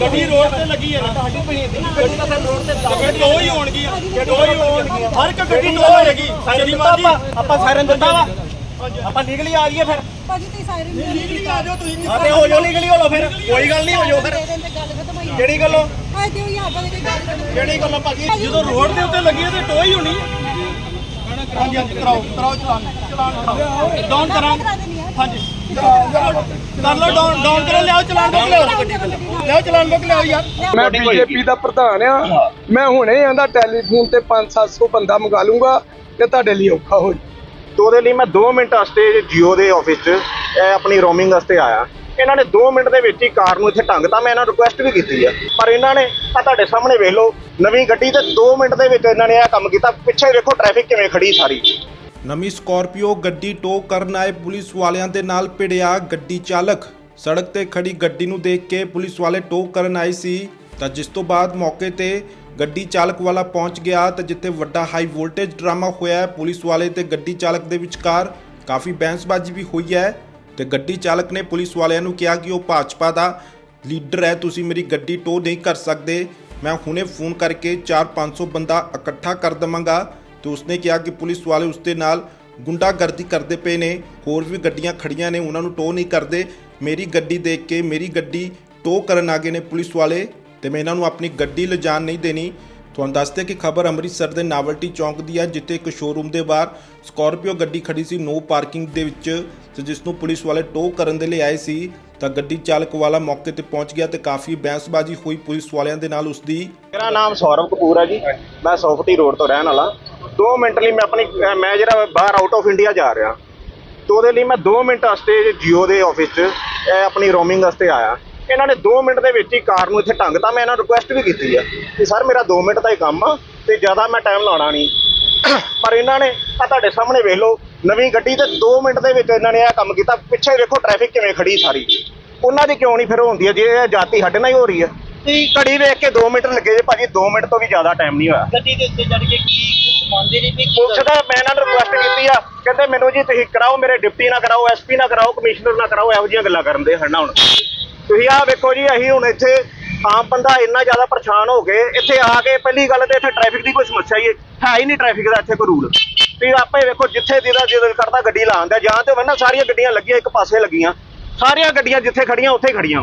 ਗੱਡੀ ਰੋਡ ਤੇ ਲੱਗੀ ਹੈ ਨਾ। ਗੱਡੀ ਤਾਂ ਫਿਰ ਰੋਡ ਤੇ ਫਿਰ ਦੋ ਹੀ ਹੋਣਗੀਆਂ ਦੋ ਹੀ ਹੋਣਗੀਆਂ ਹਰ ਇੱਕ ਗੱਡੀ ਦੋ ਹੋਏਗੀ। ਸਾਇਰਨ ਦਿੱਤਾ ਆਪਾਂ ਸਾਇਰਨ ਦਿੱਤਾ ਵਾ। ਆਪਾਂ ਲੀਗਲੀ ਆ ਜਾਈਏ ਫਿਰ। ਭਾਜੀ ਤੁਸੀਂ ਸਾਇਰਨ ਨਹੀਂ ਲੀਗਲੀ ਆ ਜਾਓ ਤੁਸੀਂ ਹਾਂ ਤੇ ਹੋ ਜਾਓ ਲੀਗਲੀ ਹੋ ਲਓ ਫਿਰ। ਕੋਈ ਗੱਲ ਨਹੀਂ ਹੋ ਜਾਓ ਫਿਰ। ਕਿਹੜੀ ਗੱਲੋਂ? ਆ ਦਿਓ ਯਾਰ ਬਾਰੇ ਕੋਈ ਗੱਲ ਖਤਮ ਕਿਹੜੀ ਗੱਲੋਂ ਭਾਜੀ? ਜਦੋਂ ਰੋਡ ਦੇ ਉੱਤੇ ਲੱਗੀ ਹੈ ਤੇ ਟੋ ਹੀ ਹੋਣੀ ਹਾਂਜੀ ਹਾਂਜੀ ਕਰਾਓ ਕਰਾਓ ਚਲਾਨ ਚਲਾਨ ਕਰਾਓ। ਡਾਊਨ ਕਰਾਂ ਹਾਂਜੀ। ਕਰ ਲਓ ਡਾਊਨ ਡਾਊਨ ਕਰੋ ਲਿਆਓ ਚਲਾਨ ਬੁੱਕ ਲਿਆਓ। ਲਿਆਓ ਚਲਾਨ ਬੁੱਕ ਲਿਆਓ ਯਾਰ। ਮੈਂ ਬੀਜੇਪੀ ਦਾ ਪ੍ਰਧਾਨ ਆ। ਮੈਂ ਹੁਣੇ ਆਂਦਾ ਟੈਲੀਫੋਨ ਤੇ 5-700 ਬੰਦਾ ਮੰਗਾ ਲੂੰਗਾ ਤੇ ਤੁਹਾਡੇ ਲਈ ਔਖਾ ਹੋ। ਤੇ ਉਹਦੇ ਲਈ ਮੈਂ 2 ਮਿੰਟ ਵਾਸਤੇ ਜੀਓ ਦੇ ਆਫਿਸ 'ਚ ਇਹ ਆਪਣੀ ਰੋਮਿੰਗ ਵਾਸਤੇ ਆਇਆ। ਇਹਨਾਂ ਨੇ 2 ਮਿੰਟ ਦੇ ਵਿੱਚ ਹੀ ਕਾਰ ਨੂੰ ਇੱਥੇ ਢੰਗਤਾ ਮੈਂ ਇਹਨਾਂ ਨੂੰ ਰਿਕੁਐਸਟ ਵੀ ਕੀਤੀ ਆ। ਪਰ ਇਹਨਾਂ ਨੇ ਆ ਤੁਹਾਡੇ ਸਾਹਮਣੇ ਵੇਖ ਲਓ ਨਵੀਂ ਗੱਡੀ ਤੇ 2 ਮਿੰਟ ਦੇ ਵਿੱਚ ਇਹਨਾਂ ਨੇ ਇਹ ਕੰਮ ਕੀਤਾ। ਪਿੱਛੇ ਵੇਖੋ ਟ੍ਰੈਫਿਕ ਕਿਵੇਂ ਖੜੀ ਸਾਰੀ। ਨਵੀਂ ਸਕਾਰਪੀਓ ਗੱਡੀ ਟੋ ਕਰਨ ਆਏ ਪੁਲਿਸ ਵਾਲਿਆਂ ਦੇ ਨਾਲ ਭਿੜਿਆ ਗੱਡੀ ਚਾਲਕ। ਸੜਕ ਤੇ ਖੜੀ ਗੱਡੀ ਨੂੰ ਦੇਖ ਕੇ ਪੁਲਿਸ ਵਾਲੇ ਟੋ ਕਰਨ ਆਏ ਸੀ। ਤਾਂ ਜਿਸ ਤੋਂ ਬਾਅਦ ਮੌਕੇ ਤੇ ਗੱਡੀ ਚਾਲਕ ਵਾਲਾ ਪਹੁੰਚ ਗਿਆ ਤਾਂ ਜਿੱਥੇ ਵੱਡਾ ਹਾਈ ਵੋਲਟੇਜ ਡਰਾਮਾ ਹੋਇਆ ਪੁਲਿਸ ਵਾਲੇ ਤੇ ਗੱਡੀ ਚਾਲਕ ਦੇ ਵਿਚਕਾਰ ਕਾਫੀ ਬਹਿਸਬਾਜ਼ੀ ਵੀ ਹੋਈ ਹੈ। ਤੇ ਗੱਡੀ ਚਾਲਕ ਨੇ ਪੁਲਿਸ ਵਾਲਿਆਂ ਨੂੰ ਕਿਹਾ ਕਿ ਉਹ ਭਾਜਪਾ ਦਾ ਲੀਡਰ ਹੈ, ਤੁਸੀਂ ਮੇਰੀ ਗੱਡੀ ਟੋ ਨਹੀਂ ਕਰ ਸਕਦੇ। ਮੈਂ ਹੁਣੇ ਫੋਨ ਕਰਕੇ 4-500 ਬੰਦਾ ਇਕੱਠਾ ਕਰ ਦਵਾਂਗਾ। ਤੇ ਉਸਨੇ ਕਿਹਾ ਕਿ ਪੁਲਿਸ ਵਾਲੇ ਉਸਦੇ ਨਾਲ ਗੁੰਡਾਗਰਦੀ ਕਰਦੇ ਪਏ ਨੇ। ਹੋਰ ਵੀ ਗੱਡੀਆਂ ਖੜੀਆਂ ਨੇ, ਉਹਨਾਂ ਨੂੰ ਟੋ ਨਹੀਂ ਕਰਦੇ। ਮੇਰੀ ਗੱਡੀ ਦੇਖ ਕੇ, ਮੇਰੀ ਗੱਡੀ ਟੋ ਕਰਨ ਆ ਗਏ ਨੇ ਪੁਲਿਸ ਵਾਲੇ ਤੇ ਮੈਂ ਇਹਨਾਂ ਨੂੰ ਆਪਣੀ ਗੱਡੀ ਲਿਜਾਣ ਨਹੀਂ ਦੇਣੀ। ਤੁਹਾਨੂੰ ਦੱਸਦੇ ਕਿ ਖਬਰ ਅੰਮ੍ਰਿਤਸਰ ਦੇ ਨਾਵਲਟੀ ਚੌਂਕ ਦੀ ਹੈ ਜਿੱਥੇ ਇੱਕ ਸ਼ੋਰੂਮ ਦੇ ਬਾਹਰ ਸਕਾਰਪੀਓ ਗੱਡੀ ਖੜੀ ਸੀ ਨੋ ਪਾਰਕਿੰਗ ਦੇ ਵਿੱਚ ਤੇ ਜਿਸ ਨੂੰ ਪੁਲਿਸ ਵਾਲੇ ਟੋ ਕਰਨ ਦੇ ਲਈ ਆਏ ਸੀ। ਤਾਂ ਗੱਡੀ ਚਾਲਕ ਵਾਲਾ ਮੌਕੇ ਤੇ ਪਹੁੰਚ ਗਿਆ ਤੇ ਕਾਫੀ ਬਹਿਸਬਾਜ਼ੀ ਹੋਈ ਪੁਲਿਸ ਵਾਲਿਆਂ ਦੇ ਨਾਲ ਉਸਦੀ। ਮੇਰਾ ਨਾਮ ਸੌਰਵ ਕਪੂਰ ਹੈ ਜੀ। ਮੈਂ ਸੌਫਟੀ ਰੋਡ ਤੋਂ ਰਹਿਣ ਵਾਲਾ। 2 ਮਿੰਟ ਲਈ ਮੈਂ ਆਪਣੀ ਮੈਂ ਜਿਹੜਾ ਬਾਹਰ ਆਊਟ ਆਫ ਇੰਡੀਆ ਜਾ ਰਿਹਾ, ਤੇ ਉਹਦੇ ਲਈ ਮੈਂ 2 ਮਿੰਟ ਵਾਸਤੇ ਜੀਓ ਦੇ ਆਫਿਸ 'ਚ, ਇਹ ਆਪਣੀ ਰੋਮਿੰਗ ਵਾਸਤੇ ਆਇਆ। ਇਹਨਾਂ ਨੇ 2 ਮਿੰਟ ਦੇ ਵਿੱਚ ਹੀ ਕਾਰ ਨੂੰ ਇੱਥੇ ਢੰਗਤਾ ਮੈਂ ਇਹਨਾਂ ਨੂੰ ਰਿਕੁਐਸਟ ਵੀ ਕੀਤੀ ਆ ਕਿ ਸਰ ਮੇਰਾ 2 ਮਿੰਟ ਦਾ ਹੀ ਕੰਮ ਆ, ਤੇ ਜ਼ਿਆਦਾ ਮੈਂ ਟਾਈਮ ਲਾਉਣਾ ਨਹੀਂ। ਪਰ ਇਹਨਾਂ ਨੇ, ਆ ਤੁਹਾਡੇ ਸਾਹਮਣੇ ਵੇਖ ਲਓ, ਨਵੀਂ ਗੱਡੀ ਤੇ 2 ਮਿੰਟ ਦੇ ਵਿੱਚ ਇਹਨਾਂ ਨੇ ਇਹ ਕੰਮ ਕੀਤਾ। ਪਿੱਛੇ ਵੇਖੋ ਟ੍ਰੈਫਿਕ ਕਿਵੇਂ ਖੜੀ ਸਾਰੀ। ਉਹਨਾਂ ਦੀ ਕਿਉਂ ਨਹੀਂ ਫਿਰ ਹੁੰਦੀ ਹੈ ਜੇ ਇਹ ਜਾਤੀ ਸਾਡੇ ਨਾਲ ਹੀ ਹੋ ਰਹੀ ਹੈ ਘੜੀ ਵੇਖ ਕੇ 2 ਮਿੰਟ ਲੱਗੇ ਜੇ, ਭਾਜੀ 2 ਮਿੰਟ ਤੋਂ ਵੀ ਜ਼ਿਆਦਾ ਟਾਈਮ ਨਹੀਂ ਹੋਇਆ। ਗੱਡੀ ਦੇ ਉੱਤੇ ਚੜ ਕੇ ਕੀ ਮੰਨਦੇ ਨਹੀਂ ਵੀ ਪੁਲਿਸ ਦਾ ਮੈਂ ਇਹਨਾਂ ਨੂੰ ਰਿਕੁਐਸਟ ਕੀਤੀ ਆ। ਕਹਿੰਦੇ, ਮੈਨੂੰ ਜੀ ਤੁਸੀਂ ਕਰਾਓ, ਮੇਰੇ ਡਿਪਟੀ ਨਾ ਕਰਾਓ, ਐਸਪੀ ਨਾ ਕਰਾਓ, ਕਮਿਸ਼ਨਰ ਨਾ ਕਰਾਓ, ਇਹੋ ਜਿਹੀਆਂ ਗੱਲਾਂ ਕਰਨ ਦੇ ਹਨਾ ਹੁਣ। ਤੁਸੀਂ ਆਹ ਵੇਖੋ ਜੀ, ਅਸੀਂ ਹੁਣ ਇੱਥੇ ਆਮ ਬੰਦਾ ਇੰਨਾ ਜ਼ਿਆਦਾ ਪਰੇਸ਼ਾਨ ਹੋ ਗਏ ਇੱਥੇ ਆ ਕੇ ਪਹਿਲੀ ਗੱਲ ਤੇ ਇੱਥੇ ਟ੍ਰੈਫਿਕ ਦੀ ਕੋਈ ਸਮੱਸਿਆ ਹੀ ਹੈ ਹੀ ਨਹੀਂ ਟ੍ਰੈਫਿਕ ਦਾ ਇੱਥੇ ਕੋਈ ਰੂਲ। ਤੁਸੀਂ ਆਪੇ ਵੇਖੋ, ਜਿੱਥੇ ਜਿਹਦਾ ਜਿਹਦਾ ਕਰਦਾ ਗੱਡੀ ਲਾਉਣ ਦਾ, ਜਾਂ ਤੇ ਹੋਵੇ ਨਾ ਸਾਰੀਆਂ ਗੱਡੀਆਂ ਲੱਗੀਆਂ, ਇੱਕ ਪਾਸੇ ਲੱਗੀਆਂ। ਸਾਰੀਆਂ ਗੱਡੀਆਂ ਜਿੱਥੇ ਖੜੀਆਂ, ਉੱਥੇ ਖੜੀਆਂ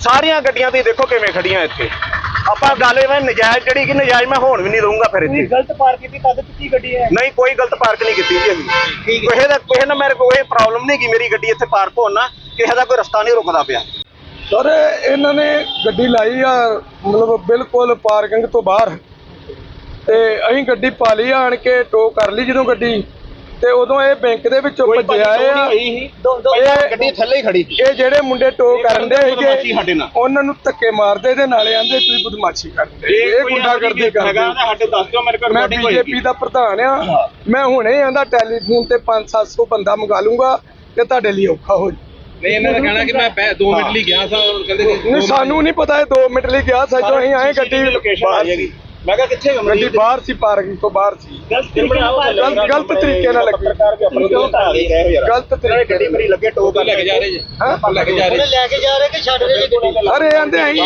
ਸਾਰੀਆਂ ਗੱਡੀਆਂ ਤੁਸੀਂ ਦੇਖੋ ਕਿਵੇਂ ਖੜੀਆਂ ਇੱਥੇ। ਆਪਾਂ ਗੱਲ ਇਹ ਨਜਾਇਜ਼ ਜਿਹੜੀ ਕਿ ਨਜਾਇਜ਼ ਮੈਂ ਹੋਣ ਵੀ ਨਹੀਂ ਦਊਂਗਾ ਫਿਰ ਇੱਥੇ। ਗਲਤ ਪਾਰਕ ਕੀਤੀ ਕਦ ਕੀਤੀ ਗੱਡੀ ਹੈ? ਨਹੀਂ ਕੋਈ ਗਲਤ ਪਾਰਕ ਨਹੀਂ ਕੀਤੀ ਜੀ ਅਸੀਂ। ਕਿਸੇ ਦਾ ਕਿਸੇ ਨਾਲ ਮੇਰੇ ਕੋਈ ਪ੍ਰੋਬਲਮ ਨਹੀਂ ਕਿ ਮੇਰੀ ਗੱਡੀ ਇੱਥੇ ਪਾਰਕ ਹੋਣ ਨਾ ਕਿਸੇ ਦਾ ਕੋਈ ਰਸਤਾ ਨਹੀਂ ਰੁਕਦਾ ਪਿਆ। ਸਰ ਇਹਨਾਂ ਨੇ ਗੱਡੀ ਲਾਈ ਆ ਮਤਲਬ ਬਿਲਕੁਲ ਪਾਰਕਿੰਗ ਤੋਂ ਬਾਹਰ। ਤੇ ਅਸੀਂ ਗੱਡੀ ਪਾ ਲਈ ਆਣ ਕੇ ਟੋ ਕਰ ਲਈ ਜਦੋਂ ਗੱਡੀ। ਤੇ ਉਦੋਂ ਇਹ ਬੈਂਕ ਦੇ ਵਿੱਚੋਂ ਭੱਜਿਆ ਆ। ਇਹ ਗੱਡੀ ਥੱਲੇ ਹੀ ਖੜੀ ਇਹ ਜਿਹੜੇ ਮੁੰਡੇ ਟੋ ਕਰਨ ਦੇ ਨਾਲ। ਉਹਨਾਂ ਨੂੰ ਧੱਕੇ ਮਾਰਦੇ ਤੇ ਨਾਲੇ ਆਂਦੇ ਤੁਸੀਂ ਬਦਮਾਸ਼ੀ ਕਰਦੇ ਇਹ ਗੁੰਡਾਗਰਦੀ ਕਰਦੇ ਮੈਂ ਬੀਜੇਪੀ ਦਾ ਪ੍ਰਧਾਨ ਆ। ਮੈਂ ਹੁਣੇ ਆਂਦਾ ਟੈਲੀਫੋਨ ਤੇ 5-700 ਬੰਦਾ ਮੰਗਾ ਲੂੰਗਾ ਤੇ ਤੁਹਾਡੇ ਲਈ ਔਖਾ ਹੋ ਜਾਊ। ਨਹੀਂ ਇਹਨਾਂ ਦਾ ਕਹਿਣਾ ਕਿ ਮੈਂ 2 ਮਿੰਟ ਲਈ ਗਿਆ ਸਾਂ ਕਹਿੰਦੇ ਨਹੀਂ ਸਾਨੂੰ ਨਹੀਂ ਪਤਾ ਇਹ 2 ਮਿੰਟ ਲਈ ਗਿਆ ਸੱਜੋ ਅਸੀਂ ਆਏ ਗੱਡੀ ਲੋਕੇਸ਼ਨ ਆ ਜਾਏਗੀ ਮੈਂ ਕਿਹਾ ਕਿੱਥੇ ਗੱਡੀ ਬਾਹਰ ਸੀ ਪਾਰਕਿੰਗ ਤੋਂ ਬਾਹਰ ਸੀ। ਗਲਤ ਗਲਤ ਤਰੀਕੇ ਨਾਲ ਲੱਗੀ। ਪੱਤਰਕਾਰ ਵੀ ਆਪਣਾ ਕਿਉਂ ਆ ਗਏ। ਗਏ ਯਾਰ ਗਲਤ ਤਰੀਕੇ ਗੱਡੀ ਮੇਰੀ ਲੱਗੇ ਟੋ ਕਰ ਲੈ ਕੇ ਜਾ ਰਹੇ ਜੀ। ਹਾਂ? ਲੈ ਕੇ ਜਾ ਰਹੇ ਲੈ ਕੇ ਜਾ ਰਹੇ ਕਿ ਛੱਡ ਰਹੇ ਜੀ ਗੱਡੀ ਅਰੇ ਆਂਦੇ ਇਹ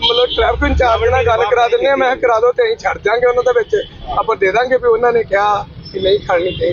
ਮਤਲਬ ਟ੍ਰੈਫਿਕ ਇੰਚਾਰਜ ਨਾਲ ਗੱਲ ਕਰਾ ਦਿੰਦੇ ਆ ਮੈਂ ਕਰਾ ਦਿਓ ਤੇ ਅਸੀਂ ਛੱਡ ਜਾਾਂਗੇ ਉਹਨਾਂ ਦੇ ਵਿੱਚ। ਆਪਾਂ ਦੇ ਦਾਂਗੇ ਵੀ ਉਹਨਾਂ ਨੇ ਕਿਹਾ ਕਿ ਨਹੀਂ ਖੜਨੀ ਚਾਹੀਦੀ।